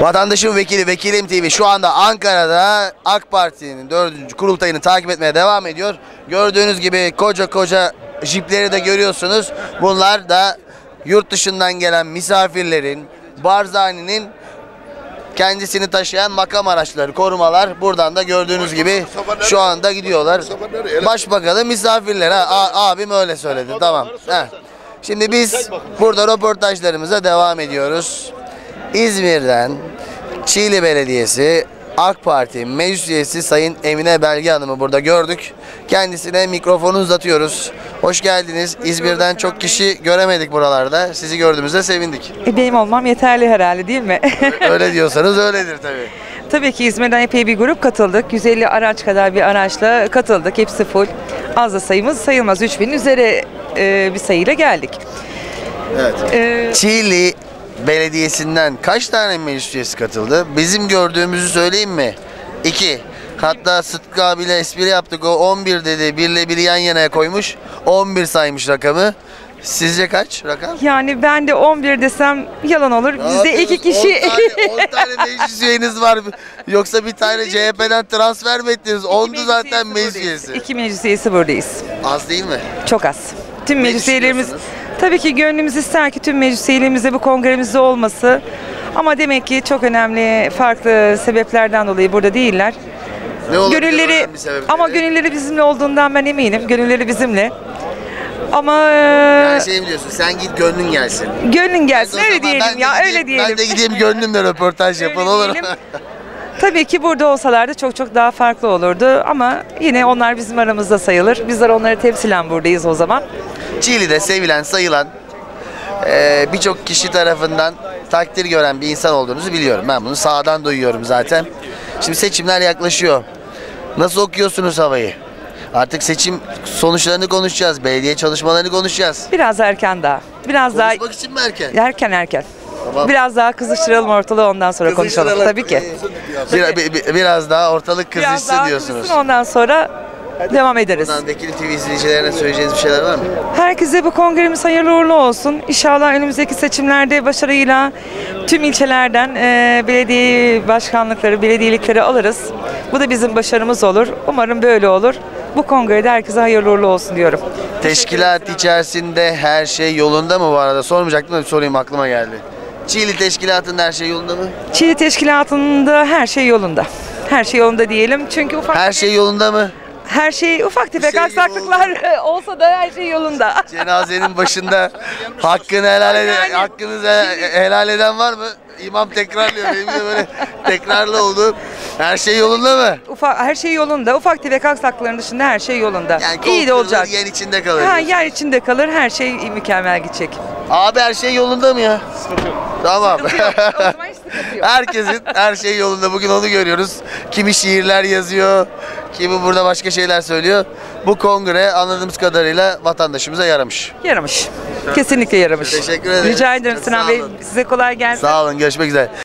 Vatandaşın vekili Vekilim TV şu anda Ankara'da AK Parti'nin 4. kurultayını takip etmeye devam ediyor. Gördüğünüz gibi koca koca jipleri de görüyorsunuz. Bunlar da yurt dışından gelen misafirlerin, Barzani'nin kendisini taşıyan makam araçları, korumalar buradan da gördüğünüz gibi şu anda gidiyorlar. Başbakanı misafirler ha. A- abim öyle söyledi. Tamam. Heh. Şimdi biz burada röportajlarımıza devam ediyoruz. İzmir'den Çiğli Belediyesi AK Parti meclis üyesi Sayın Emine Belge Hanım'ı burada gördük. Kendisine mikrofonu uzatıyoruz. Hoş geldiniz. İzmir'den çok kişi göremedik buralarda. Sizi gördüğümüzde sevindik. E, benim olmam yeterli herhalde değil mi? Öyle diyorsanız öyledir tabii. Tabii ki İzmir'den epey bir grup katıldık. 150 araç kadar bir araçla katıldık. Hepsi full. Az da sayımız sayılmaz. 3000 üzeri e, bir sayıyla geldik. Evet. E, Çiğli Belediyesi'nden kaç tane meclis üyesi katıldı? Bizim gördüğümüzü söyleyeyim mi? İki. Hatta Sıtkı abiyle espri yaptık. O 11 dedi. Birle biri yan yana koymuş. 11 saymış rakamı. Sizce kaç rakam? yani ben de 11 desem yalan olur. Bizde iki kişi 10 tane, 10 tane meclis üyeniz var. Yoksa bir tane CHP'den transfer mi ettiniz? Ondu zaten meclis üyesi. İki meclis üyesi buradayız. Az değil mi? Çok az. Tüm meclis üyelerimiz? Tabii ki gönlümüz ister ki tüm meclis üyelerimizde bu kongremizde olması. Ama demek ki çok önemli farklı sebeplerden dolayı burada değiller. Ne Gönülleri ama gönülleri bizimle olduğundan ben eminim. Gönülleri bizimle. Ama Yani şey mi diyorsun? Sen git gönlün gelsin. gönlün gelsin öyle diyelim ya gideyim- öyle diyelim. Ben de gideyim gönlümle röportaj yapalım olur mu? Tabii ki burada olsalardı çok çok daha farklı olurdu ama yine onlar bizim aramızda sayılır. Bizler onları temsilen buradayız o zaman. Çiğli'de sevilen, sayılan eee, birçok kişi tarafından takdir gören bir insan olduğunuzu biliyorum. Ben bunu sağdan duyuyorum zaten. Şimdi seçimler yaklaşıyor. Nasıl okuyorsunuz havayı? Artık seçim sonuçlarını konuşacağız. Belediye çalışmalarını konuşacağız. Biraz erken daha. Biraz daha Konuşmak için mi erken? erken erken. Tamam. Biraz daha kızıştıralım ortalığı ondan sonra konuşalım. Tabii ki. Bir- bir- bir- biraz daha ortalık Biraz kızışsın daha diyorsunuz. kızışsın ondan sonra devam ederiz. Buradan Vekili TV izleyicilerine söyleyeceğiniz bir şeyler var mı? Herkese bu kongremiz hayırlı uğurlu olsun. İnşallah önümüzdeki seçimlerde başarıyla tüm ilçelerden e, belediye başkanlıkları, belediyelikleri alırız. Bu da bizim başarımız olur. Umarım böyle olur. Bu kongrede herkese hayırlı uğurlu olsun diyorum. Teşkilat içerisinde her şey yolunda mı bu arada? Sormayacaktım da bir sorayım aklıma geldi. Çiğli teşkilatında her şey yolunda mı? Çiğli Teşkilatı'nda her şey yolunda. Her şey yolunda diyelim. Çünkü ufak Her şey yolunda mı? Her şey ufak tefek şey aksaklıklar olsa da her şey yolunda. Cenazenin başında hakkını helal eden, Yani- hakkınızı he- helal eden var mı? İmam tekrarlıyor. Benim de böyle tekrarlı oldu. Her şey yolunda mı? Ufak her şey yolunda. Ufak tefek aksaklıkların dışında her şey yolunda. Yani İyi de olacak. Yer içinde kalır. Ha, yer içinde kalır. Her şey mükemmel gidecek. Abi her şey yolunda mı ya? Tamam. o zaman hiç sıkıntı yok. Herkesin her şey yolunda. Bugün onu görüyoruz. Kimi şiirler yazıyor, kimi burada başka şeyler söylüyor. Bu kongre anladığımız kadarıyla vatandaşımıza yaramış. Yaramış. Kesinlikle yaramış. Teşekkür ederim. Rica ederim Çok Sinan sağ Bey. olun. Size kolay gelsin. Sağ olun, görüşmek üzere.